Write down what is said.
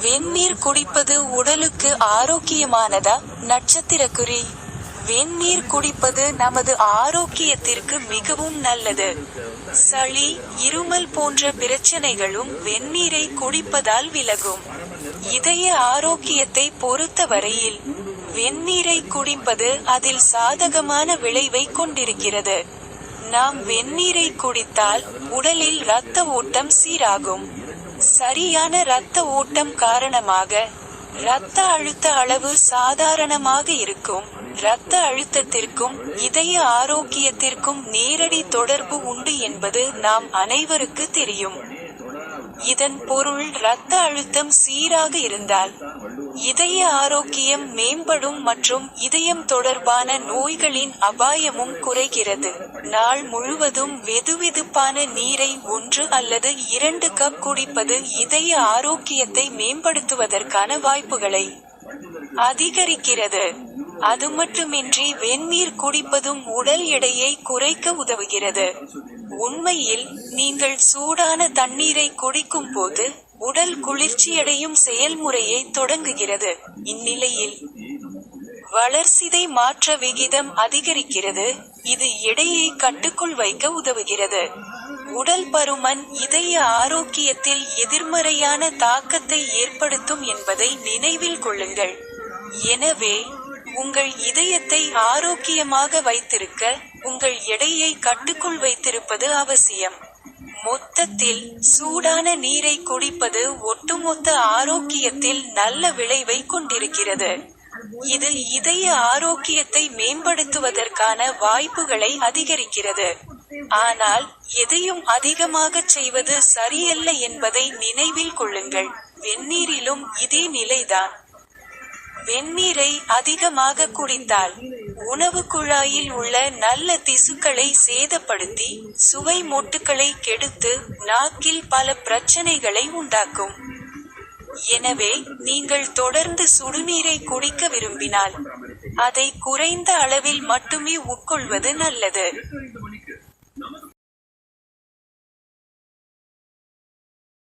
வெந்நீர் குடிப்பது உடலுக்கு ஆரோக்கியமானதா? நட்சத்திர குறி வெந்நீர் குடிப்பது நமது ஆரோக்கியத்திற்கு மிகவும் நல்லது. சளி இருமல் போன்ற பிரச்சனைகளும் வெந்நீரை குடிப்பதால் விலகும். இதய ஆரோக்கியத்தை பொறுத்தவரையில் வெந்நீரை குடிப்பது அதில் சாதகமான விளைவை கொண்டிருக்கிறது. நாம் வெந்நீரை குடித்தால் உடலில் இரத்த ஓட்டம் சீராகும். சரியான இரத்த ஓட்டம் காரணமாக இரத்த அழுத்த அளவு சாதாரணமாக இருக்கும். இரத்த அழுத்தத்திற்கும் இதய ஆரோக்கியத்திற்கும் நேரடி தொடர்பு உண்டு என்பது நாம் அனைவருக்கு தெரியும். இதன் பொருள் இரத்த அழுத்தம் சீராக இருந்தால் இதய ஆரோக்கியம் மேம்படும் மற்றும் இதயம் தொடர்பான நோய்களின் அபாயமும் குறைகிறது. நாள் முழுவதும் வெதுவெதுப்பான நீரை ஒன்று அல்லது இரண்டு கப் குடிப்பது இதய ஆரோக்கியத்தை மேம்படுத்துவதற்கான வாய்ப்புகளை அதிகரிக்கிறது. அது மட்டுமின்றி வெந்நீர் குடிப்பதும் உடல் எடையை குறைக்க உதவுகிறது. உண்மையில் நீங்கள் சூடான தண்ணீரை குடிக்கும் போது உடல் குளிர்ச்சியடையும் செயல்முறையை தொடங்குகிறது. இந்நிலையில் வளர்சிதை மாற்ற விகிதம் அதிகரிக்கிறது. இது எடையை கட்டுக்குள் வைக்க உதவுகிறது. உடல் பருமன் இதய ஆரோக்கியத்தில் எதிர்மறையான தாக்கத்தை ஏற்படுத்தும் என்பதை நினைவில் கொள்ளுங்கள். எனவே உங்கள் இதயத்தை ஆரோக்கியமாக வைத்திருக்க உங்கள் எடையை கட்டுக்குள் வைத்திருப்பது அவசியம். மொத்தத்தில் சூடான நீரை குடிப்பது ஒட்டுமொத்த ஆரோக்கியத்தில் நல்ல விளைவை கொண்டிருக்கிறது. இது இதய ஆரோக்கியத்தை மேம்படுத்துவதற்கான வாய்ப்புகளை அதிகரிக்கிறது. ஆனால் எதையும் அதிகமாகச் செய்வது சரியல்ல என்பதை நினைவில் கொள்ளுங்கள். வெந்நீரிலும் இதே நிலைதான். வெந்நீரை அதிகமாக குடித்தால் உணவு குழாயில் உள்ள நல்ல திசுக்களை சேதப்படுத்தி சுவை மொட்டுக்களை கெடுத்து நாக்கில் பல பிரச்சனைகளை உண்டாக்கும். எனவே நீங்கள் தொடர்ந்து சுடுநீரை குடிக்க விரும்பினால் அதை குறைந்த அளவில் மட்டுமே உட்கொள்வது நல்லது.